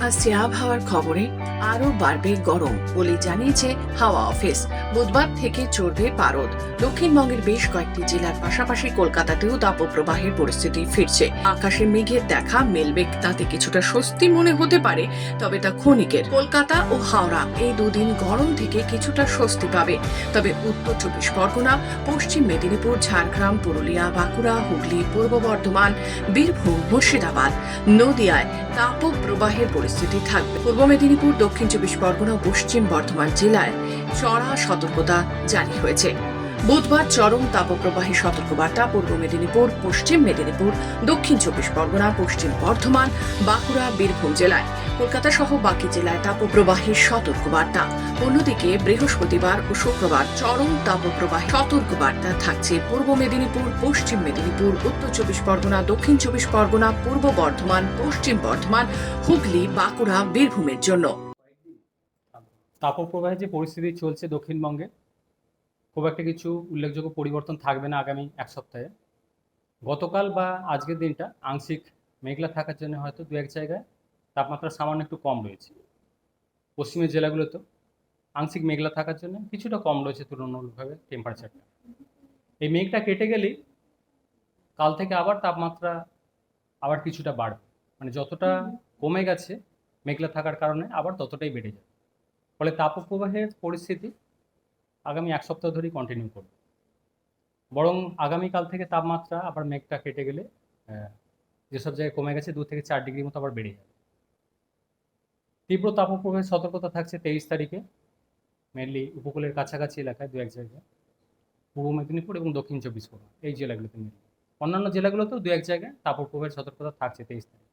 আসছে আবহাওয়ার খবরে আরও বাড়বে গরম বলে জানিয়েছে হাওয়া অফিস। বুধবার থেকে চড়বে পারদ। দক্ষিণবঙ্গের বেশ কয়েকটি জেলার পাশাপাশি কলকাতাতেও তাপপ্রবাহের পরিস্থিতি ফিরছে। আকাশে মেঘের দেখা মেলবে তাতে কিছুটা স্বস্তি মনে হতে পারে, তবে তা ক্ষণিকের। কলকাতা ও হাওড়া এই দুদিন গরম থেকে কিছুটা স্বস্তি পাবে। তবে উত্তর চব্বিশ পরগনা, পশ্চিম মেদিনীপুর, ঝাড়গ্রাম, পুরুলিয়া, বাঁকুড়া, হুগলি, পূর্ব বর্ধমান, বীরভূম, মুর্শিদাবাদ, নদিয়ায় তাপপ্রবাহের পরিস্থিতি থাকবে। পূর্ব মেদিনীপুর, দক্ষিণ চব্বিশ পরগনা ও পশ্চিম বর্ধমান জেলায় চড়া সতর্কতা জারি হয়েছে। বুধবার চরম তাপপ্রবাহী সতর্কবার্তা পূর্ব মেদিনীপুর, পশ্চিম মেদিনীপুর, দক্ষিণ চব্বিশ পরগনা, পশ্চিম বর্ধমান, বাঁকুড়া, বীরভূম জেলায়। কলকাতা সহ বাকি জেলায় তাপপ্রবাহের সতর্কবার্তা। অন্যদিকে বৃহস্পতিবার ও শুক্রবার চরম তাপপ্রবাহ সতর্কবার্তা থাকছে পূর্ব মেদিনীপুর, পশ্চিম মেদিনীপুর, উত্তর চব্বিশ পরগনা, দক্ষিণ চব্বিশ পরগনা, পূর্ব বর্ধমান, পশ্চিম বর্ধমান, হুগলি, বাঁকুড়া, বীরভূমের জন্য। তাপপ্রবাহের যে পরিস্থিতি চলছে দক্ষিণবঙ্গে, খুব একটা কিছু উল্লেখযোগ্য পরিবর্তন থাকবে না আগামী এক সপ্তাহে। গতকাল বা আজকের দিনটা আংশিক মেঘলা থাকার জন্য হয়তো দু এক জায়গায় তাপমাত্রা সামান্য একটু কম রয়েছে। পশ্চিমের জেলাগুলোতে আংশিক মেঘলা থাকার জন্য কিছুটা কম রয়েছে তুলনামূলকভাবে টেম্পারেচারটা এই মেঘটা কেটে গেলেই কাল থেকে আবার তাপমাত্রা আবার কিছুটা বাড়বে। মানে যতটা কমে গেছে মেঘলা থাকার কারণে আবার ততটাই বেড়ে যাবে। ফলে তাপপ্রবাহের পরিস্থিতি আগামী এক সপ্তাহ ধরেই কন্টিনিউ করবে। বরং আগামীকাল থেকে তাপমাত্রা আবার মেঘটা কেটে গেলে যেসব জায়গায় কমে গেছে দু থেকে চার ডিগ্রি মতো আবার বেড়ে যাবে। তীব্র তাপপ্রবাহের সতর্কতা থাকছে তেইশ তারিখে মেনলি উপকূলের কাছাকাছি এলাকায় দু এক জায়গায়। পূর্ব মেদিনীপুর এবং দক্ষিণ চব্বিশ পরগনা, এই জেলাগুলোতে মেনলি অন্যান্য জেলাগুলোতেও দু এক জায়গায় তাপপ্রবাহের সতর্কতা থাকছে তেইশ তারিখ।